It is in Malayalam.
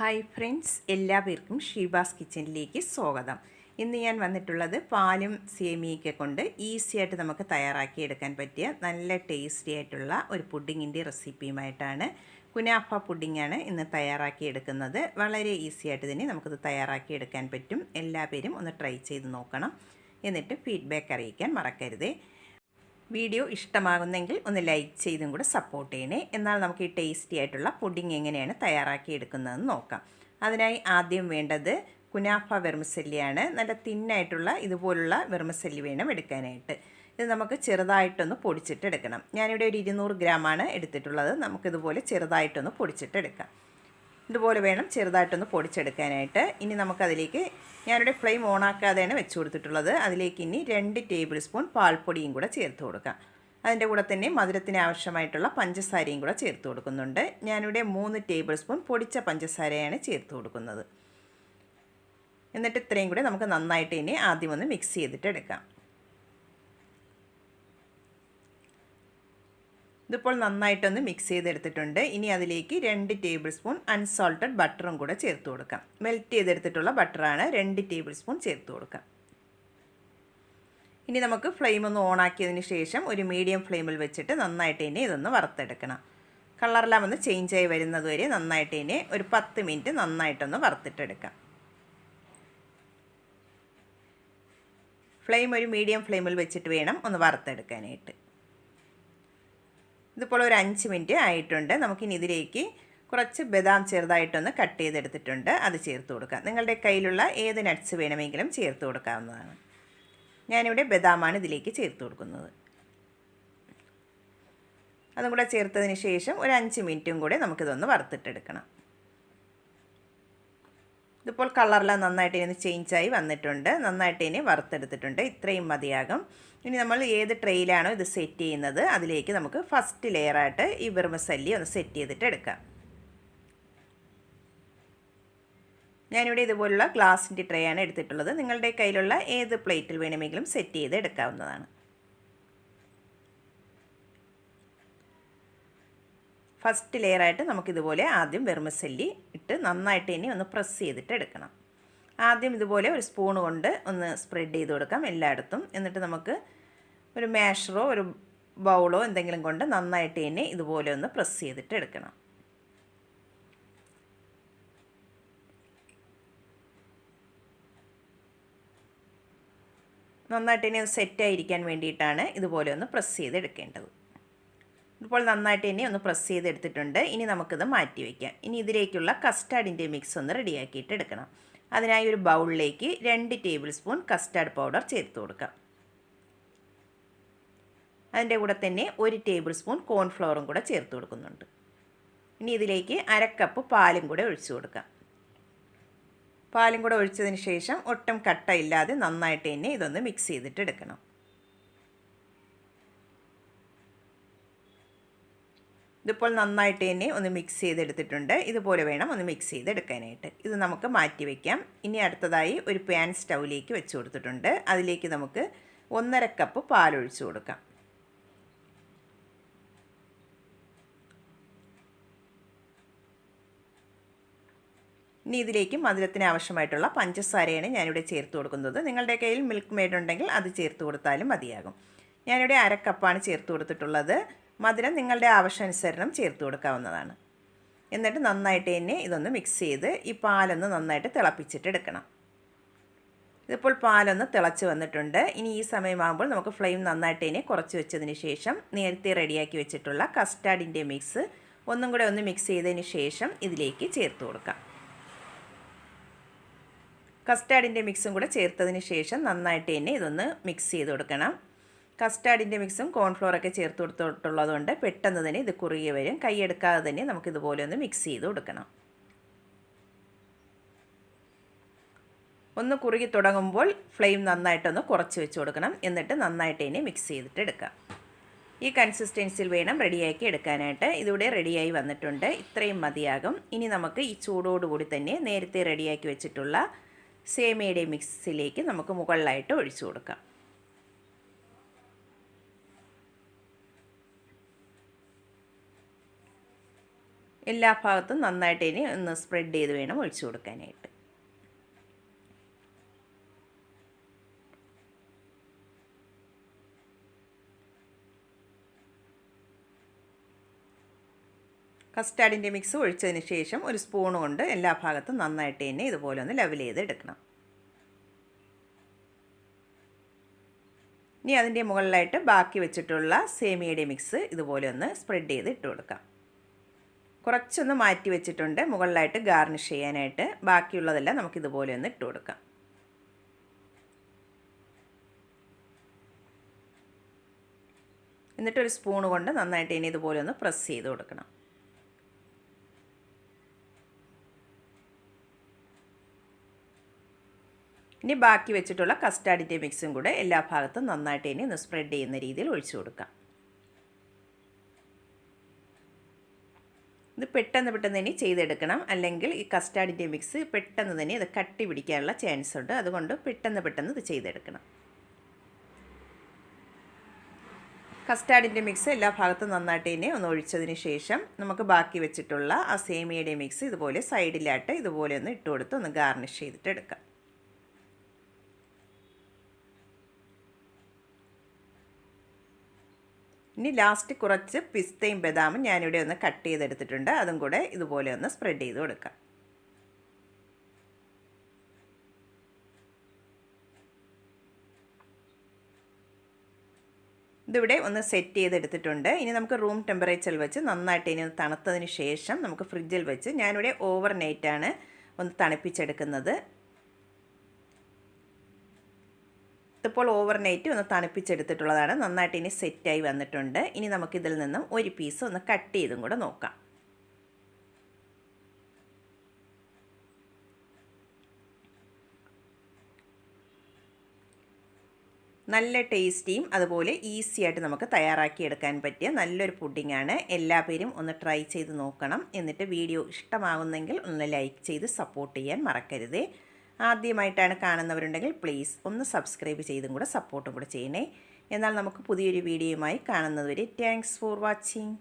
ഹായ് ഫ്രണ്ട്സ് എല്ലാവർക്കും ഷീബാസ് കിച്ചണിലേക്ക് സ്വാഗതം. ഇന്ന് ഞാൻ വന്നിട്ടുള്ളത് പാലും സേമിയൊക്കെ കൊണ്ട് ഈസി ആയിട്ട് നമുക്ക് തയ്യാറാക്കിയെടുക്കാൻ പറ്റിയ നല്ല ടേസ്റ്റി ആയിട്ടുള്ള ഒരു പുഡിങ്ങിന്റെ റെസിപ്പിയുമായിട്ടാണ് കുനാഫ പുഡിങ്ങാണ് ഇന്ന് തയ്യാറാക്കിയെടുക്കുന്നത്. വളരെ ഈസി ആയിട്ട് തന്നെ നമുക്കിത് തയ്യാറാക്കിയെടുക്കാൻ പറ്റും. എല്ലാവരും ഒന്ന് ട്രൈ ചെയ്ത് നോക്കണം. എന്നിട്ട് ഫീഡ്ബാക്ക് അറിയിക്കാൻ മറക്കരുതേ. വീഡിയോ ഇഷ്ടമാകുന്നെങ്കിൽ ഒന്ന് ലൈക്ക് ചെയ്തും കൂടെ സപ്പോർട്ട് ചെയ്യണേ. എന്നാൽ നമുക്ക് ഈ ടേസ്റ്റി ആയിട്ടുള്ള പുഡിംഗ് എങ്ങനെയാണ് തയ്യാറാക്കി എടുക്കുന്നതെന്ന് നോക്കാം. അതിനായി ആദ്യം വേണ്ടത് കുനാഫ വെർമസല്ലിയാണ്. നല്ല തിന്നായിട്ടുള്ള ഇതുപോലുള്ള വെർമസല്ലി വേണം എടുക്കാനായിട്ട്. ഇത് നമുക്ക് ചെറുതായിട്ടൊന്ന് പൊടിച്ചിട്ടെടുക്കണം. ഞാനിവിടെ ഒരു ഇരുന്നൂറ് ഗ്രാമാണ് എടുത്തിട്ടുള്ളത്. നമുക്കിതുപോലെ ചെറുതായിട്ടൊന്ന് പൊടിച്ചിട്ടെടുക്കാം. ഇതുപോലെ വേണം ചെറുതായിട്ടൊന്ന് പൊടിച്ചെടുക്കാനായിട്ട്. ഇനി നമുക്കതിലേക്ക് ഞാനിവിടെ ഫ്ലെയിം ഓൺ ഓണാക്കാതെയാണ് വെച്ച് കൊടുത്തിട്ടുള്ളത്. അതിലേക്ക് ഇനി രണ്ട് ടേബിൾ സ്പൂൺ പാൽപ്പൊടിയും കൂടെ ചേർത്ത് കൊടുക്കാം. അതിന്റെ കൂടെ തന്നെ മധുരത്തിന് ആവശ്യമായിട്ടുള്ള പഞ്ചസാരയും കൂടെ ചേർത്ത് കൊടുക്കുന്നുണ്ട്. ഞാനിവിടെ മൂന്ന് ടേബിൾ സ്പൂൺ പൊടിച്ച പഞ്ചസാരയാണ് ചേർത്ത് കൊടുക്കുന്നത്. എന്നിട്ട് ഇത്രയും കൂടെ നമുക്ക് നന്നായിട്ട് ഇനി ആദ്യം ഒന്ന് മിക്സ് ചെയ്തിട്ട് എടുക്കാം ഇതിപ്പോൾ നന്നായിട്ടൊന്ന് മിക്സ് ചെയ്തെടുത്തിട്ടുണ്ട്. ഇനി അതിലേക്ക് രണ്ട് ടേബിൾ സ്പൂൺ അൺസോൾട്ടഡ് ബട്ടറും കൂടെ ചേർത്ത് കൊടുക്കാം. മെൽറ്റ് ചെയ്തെടുത്തിട്ടുള്ള ബട്ടറാണ് രണ്ട് ടേബിൾ സ്പൂൺ ചേർത്ത് കൊടുക്കാം. ഇനി നമുക്ക് ഫ്ലെയിം ഒന്ന് ഓണാക്കിയതിന് ശേഷം ഒരു മീഡിയം ഫ്ലെയിമിൽ വെച്ചിട്ട് നന്നായിട്ട് ഇനി ഇതൊന്ന് വറുത്തെടുക്കണം. കളറെല്ലാം ഒന്ന് ചേഞ്ച് ആയി വരുന്നത് വരെ നന്നായിട്ട് ഇനി ഒരു പത്ത് മിനിറ്റ് നന്നായിട്ടൊന്ന് വറുത്തിട്ടെടുക്കാം. ഫ്ലെയിം ഒരു മീഡിയം ഫ്ലെയിമിൽ വെച്ചിട്ട് വേണം ഒന്ന് വറുത്തെടുക്കാനായിട്ട്. ഇതിപ്പോൾ ഒരു അഞ്ച് മിനിറ്റ് ആയിട്ടുണ്ട്. നമുക്കിനി ഇതിലേക്ക് കുറച്ച് ബദാം ചെറുതായിട്ടൊന്ന് കട്ട് ചെയ്തെടുത്തിട്ടുണ്ട്. അത് ചേർത്ത് കൊടുക്കാം. നിങ്ങളുടെ കയ്യിലുള്ള ഏത് നട്ട്സ് വേണമെങ്കിലും ചേർത്ത് കൊടുക്കാവുന്നതാണ്. ഞാനിവിടെ ബദാമാണ് ഇതിലേക്ക് ചേർത്ത് കൊടുക്കുന്നത്. അതും കൂടെ ചേർത്തതിന് ശേഷം ഒരു അഞ്ച് മിനിറ്റും കൂടെ നമുക്കിതൊന്ന് വറുത്തിട്ടെടുക്കണം. ഇതിപ്പോൾ കളറെല്ലാം നന്നായിട്ട് ഇനി ചേഞ്ചായി വന്നിട്ടുണ്ട്. നന്നായിട്ട് ഇനി വറുത്തെടുത്തിട്ടുണ്ട്. ഇത്രയും മതിയാകും. ഇനി നമ്മൾ ഏത് ട്രെയിലാണോ ഇത് സെറ്റ് ചെയ്യുന്നത് അതിലേക്ക് നമുക്ക് ഫസ്റ്റ് ലെയറായിട്ട് ഈ വെറുമസല്ലി ഒന്ന് സെറ്റ് ചെയ്തിട്ട് എടുക്കാം. ഞാനിവിടെ ഇതുപോലുള്ള ഗ്ലാസിന്റെ ട്രേ ആണ് എടുത്തിട്ടുള്ളത്. നിങ്ങളുടെ കയ്യിലുള്ള ഏത് പ്ലേറ്റിൽ വേണമെങ്കിലും സെറ്റ് ചെയ്ത് എടുക്കാവുന്നതാണ്. ഫസ്റ്റ് ലെയറായിട്ട് നമുക്കിതുപോലെ ആദ്യം വെർമസല്ലി ഇട്ട് നന്നായിട്ട് ഇനി ഒന്ന് പ്രസ് ചെയ്തിട്ട് എടുക്കണം. ആദ്യം ഇതുപോലെ ഒരു സ്പൂൺ കൊണ്ട് ഒന്ന് സ്പ്രെഡ് ചെയ്ത് കൊടുക്കാം എല്ലായിടത്തും. എന്നിട്ട് നമുക്ക് ഒരു മാഷറോ ഒരു ബൗളോ എന്തെങ്കിലും കൊണ്ട് നന്നായിട്ട് ഇനി ഇതുപോലെ ഒന്ന് പ്രസ് ചെയ്തിട്ട് എടുക്കണം. നന്നായിട്ട് ഇനി സെറ്റായിരിക്കാൻ വേണ്ടിയിട്ടാണ് ഇതുപോലെ ഒന്ന് പ്രസ് ചെയ്തെടുക്കേണ്ടത്. ഇപ്പോൾ നന്നായിട്ട് ഇനി ഒന്ന് പ്രസ് ചെയ്തെടുത്തിട്ടുണ്ട്. ഇനി നമുക്കിത് മാറ്റി വയ്ക്കാം ഇനി ഇതിലേക്കുള്ള കസ്റ്റാർഡിന്റെ മിക്സ് ഒന്ന് റെഡിയാക്കിയിട്ട് എടുക്കണം. അതിനായി ഒരു ബൗളിലേക്ക് രണ്ട് ടേബിൾ സ്പൂൺ കസ്റ്റാർഡ് പൗഡർ ചേർത്ത് കൊടുക്കാം. അതിന്റെ കൂടെ തന്നെ ഒരു ടേബിൾ സ്പൂൺ കോൺഫ്ലവറും കൂടെ ചേർത്ത് കൊടുക്കുന്നുണ്ട്. ഇനി ഇതിലേക്ക് അരക്കപ്പ് പാലും കൂടെ ഒഴിച്ചു കൊടുക്കാം. പാലും കൂടെ ഒഴിച്ചതിന് ശേഷം ഒട്ടും കട്ടയില്ലാതെ നന്നായിട്ട് തന്നെ ഇതൊന്ന് മിക്സ് ചെയ്തിട്ട് എടുക്കണം. ഇതിപ്പോൾ നന്നായിട്ട് തന്നെ ഒന്ന് മിക്സ് ചെയ്തെടുത്തിട്ടുണ്ട്. ഇതുപോലെ വേണം ഒന്ന് മിക്സ് ചെയ്തെടുക്കാനായിട്ട്. ഇത് നമുക്ക് മാറ്റി വയ്ക്കാം ഇനി അടുത്തതായി ഒരു പാൻ സ്റ്റൗവിലേക്ക് വെച്ച് കൊടുത്തിട്ടുണ്ട്. അതിലേക്ക് നമുക്ക് ഒന്നര കപ്പ് പാലൊഴിച്ച് കൊടുക്കാം. ഇനി ഇതിലേക്ക് മധുരത്തിന് ആവശ്യമായിട്ടുള്ള പഞ്ചസാരയാണ് ഞാനിവിടെ ചേർത്ത് കൊടുക്കുന്നത്. നിങ്ങളുടെ കയ്യിൽ മിൽക്ക് മെയ്ഡ് ഉണ്ടെങ്കിൽ അത് ചേർത്ത് കൊടുത്താലും മതിയാകും. ഞാനിവിടെ അരക്കപ്പാണ് കപ്പാണ് ചേർത്ത് കൊടുത്തിട്ടുള്ളത്. മധുരം നിങ്ങളുടെ ആവശ്യാനുസരണം ചേർത്ത് കൊടുക്കാവുന്നതാണ്. എന്നിട്ട് നന്നായിട്ട് തന്നെ ഇതൊന്ന് മിക്സ് ചെയ്ത് ഈ പാലൊന്ന് നന്നായിട്ട് തിളപ്പിച്ചിട്ട് എടുക്കണം. ഇതിപ്പോൾ പാലൊന്ന് തിളച്ച് വന്നിട്ടുണ്ട്. ഇനി ഈ സമയമാകുമ്പോൾ നമുക്ക് ഫ്ലെയിം നന്നായിട്ട് തന്നെ കുറച്ച് വെച്ചതിന് ശേഷം നേരത്തെ റെഡിയാക്കി വെച്ചിട്ടുള്ള കസ്റ്റാർഡിന്റെ മിക്സ് ഒന്നും കൂടെ ഒന്ന് മിക്സ് ചെയ്തതിന് ശേഷം ഇതിലേക്ക് ചേർത്ത് കൊടുക്കാം. കസ്റ്റാർഡിന്റെ മിക്സും കൂടെ ചേർത്തതിന് ശേഷം നന്നായിട്ട് തന്നെ ഇതൊന്ന് മിക്സ് ചെയ്ത് കൊടുക്കണം. കസ്റ്റാർഡിന്റെ മിക്സും കോൺഫ്ലോറൊക്കെ ചേർത്ത് കൊടുത്തിട്ടുള്ളതുകൊണ്ട് പെട്ടെന്ന് തന്നെ ഇത് കുറുകി വരും. കൈയെടുക്കാതെ തന്നെ നമുക്കിതുപോലെ ഒന്ന് മിക്സ് ചെയ്ത് കൊടുക്കണം. ഒന്ന് കുറുകി തുടങ്ങുമ്പോൾ ഫ്ലെയിം നന്നായിട്ടൊന്ന് കുറച്ച് വെച്ച് കൊടുക്കണം. എന്നിട്ട് നന്നായിട്ട് ഇനി മിക്സ് ചെയ്തിട്ട് എടുക്കാം. ഈ കൺസിസ്റ്റൻസിയിൽ വേണം റെഡിയാക്കി എടുക്കാനായിട്ട്. ഇതിവിടെ റെഡിയായി വന്നിട്ടുണ്ട്. ഇത്രയും മതിയാകും. ഇനി നമുക്ക് ഈ ചൂടോടുകൂടി തന്നെ നേരത്തെ റെഡിയാക്കി വെച്ചിട്ടുള്ള സേമിയയുടെ മിക്സിലേക്ക് നമുക്ക് മുകളിലായിട്ട് ഒഴിച്ചു കൊടുക്കാം. എല്ലാ ഭാഗത്തും നന്നായിട്ട് ഇനി ഒന്ന് സ്പ്രെഡ് ചെയ്ത് വേണം ഒഴിച്ചു കൊടുക്കാനായിട്ട്. കസ്റ്റാർഡിന്റെ മിക്സ് ഒഴിച്ചതിന് ശേഷം ഒരു സ്പൂൺ കൊണ്ട് എല്ലാ ഭാഗത്തും നന്നായിട്ട് തന്നെ ഇതുപോലെ ഒന്ന് ലെവൽ ചെയ്ത് എടുക്കണം. ഇനി അതിന്റെ മുകളിലായിട്ട് ബാക്കി വെച്ചിട്ടുള്ള സേമിയയുടെ മിക്സ് ഇതുപോലെ ഒന്ന് സ്പ്രെഡ് ചെയ്ത് ഇട്ട് കൊടുക്കാം. കുറച്ചൊന്ന് മാറ്റി വെച്ചിട്ടുണ്ട്. മുകളിലായിട്ട് ഗാർണിഷ് ചെയ്യാനായിട്ട്. ബാക്കിയുള്ളതെല്ലാം നമുക്കിതുപോലെ ഒന്ന് ഇട്ട് കൊടുക്കാം. എന്നിട്ടൊരു സ്പൂൺ കൊണ്ട് നന്നായിട്ട് ഇനി ഇതുപോലെ ഒന്ന് പ്രസ് ചെയ്ത് കൊടുക്കണം. ഇനി ബാക്കി വെച്ചിട്ടുള്ള കസ്റ്റാർഡിന്റെ മിക്സും കൂടെ എല്ലാ ഭാഗത്തും നന്നായിട്ട് ഇനി ഒന്ന് സ്പ്രെഡ് ചെയ്യുന്ന രീതിയിൽ ഒഴിച്ചു കൊടുക്കാം. ഇത് പെട്ടെന്ന് പെട്ടെന്ന് തന്നെ ചെയ്തെടുക്കണം. അല്ലെങ്കിൽ ഈ കസ്റ്റാർഡിന്റെ മിക്സ് പെട്ടെന്ന് തന്നെ ഇത് കട്ടി പിടിക്കാനുള്ള ചാൻസ് ഉണ്ട്. അതുകൊണ്ട് പെട്ടെന്ന് പെട്ടെന്ന് ഇത് ചെയ്തെടുക്കണം. കസ്റ്റാർഡിന്റെ മിക്സ് എല്ലാ ഭാഗത്തും നന്നായിട്ട് തന്നെ ഒന്ന് ഒഴിച്ചതിന് ശേഷം നമുക്ക് ബാക്കി വെച്ചിട്ടുള്ള ആ സേമിയയുടെ മിക്സ് ഇതുപോലെ സൈഡിലായിട്ട് ഇതുപോലെ ഒന്ന് ഇട്ട് കൊടുത്ത് ഒന്ന് ഗാർണിഷ് ചെയ്തിട്ട് എടുക്കാം ഇനി ലാസ്റ്റ് കുറച്ച് പിസ്തയും ബദാമും ഞാനിവിടെ ഒന്ന് കട്ട് ചെയ്തെടുത്തിട്ടുണ്ട്. അതും കൂടെ ഇതുപോലെ ഒന്ന് സ്പ്രെഡ് ചെയ്ത് കൊടുക്കാം. ഇതിവിടെ ഒന്ന് സെറ്റ് ചെയ്തെടുത്തിട്ടുണ്ട്. ഇനി നമുക്ക് റൂം ടെമ്പറേച്ചറിൽ വെച്ച് നന്നായിട്ട് ഇനി തണുത്തതിന് ശേഷം നമുക്ക് ഫ്രിഡ്ജിൽ വെച്ച് ഞാനിവിടെ ഓവർ നൈറ്റാണ് ഒന്ന് തണുപ്പിച്ചെടുക്കുന്നത്. ഇതിപ്പോൾ ഓവർ നൈറ്റ് ഒന്ന് തണുപ്പിച്ചെടുത്തിട്ടുള്ളതാണ്. നന്നായിട്ട് ഇനി സെറ്റായി വന്നിട്ടുണ്ട്. ഇനി നമുക്കിതിൽ നിന്നും ഒരു പീസ് ഒന്ന് കട്ട് ചെയ്തും കൂടെ നോക്കാം. നല്ല ടേസ്റ്റിയും അതുപോലെ ഈസി ആയിട്ട് നമുക്ക് തയ്യാറാക്കിയെടുക്കാൻ പറ്റിയ നല്ലൊരു പുഡിങ്ങാണ് എല്ലാ പേരും ഒന്ന് ട്രൈ ചെയ്ത് നോക്കണം. എന്നിട്ട് വീഡിയോ ഇഷ്ടമാകുന്നെങ്കിൽ ഒന്ന് ലൈക്ക് ചെയ്ത് സപ്പോർട്ട് ചെയ്യാൻ മറക്കരുതേ. ആദ്യമായിട്ടാണ് കാണുന്നവരുണ്ടെങ്കിൽ പ്ലീസ് ഒന്ന് സബ്സ്ക്രൈബ് ചെയ്തും കൂടെ സപ്പോർട്ടും കൂടെ ചെയ്യണേ. എന്നാൽ നമുക്ക് പുതിയൊരു വീഡിയോയുമായി കാണുന്നതുവരെ താങ്ക്സ് ഫോർ വാച്ചിങ്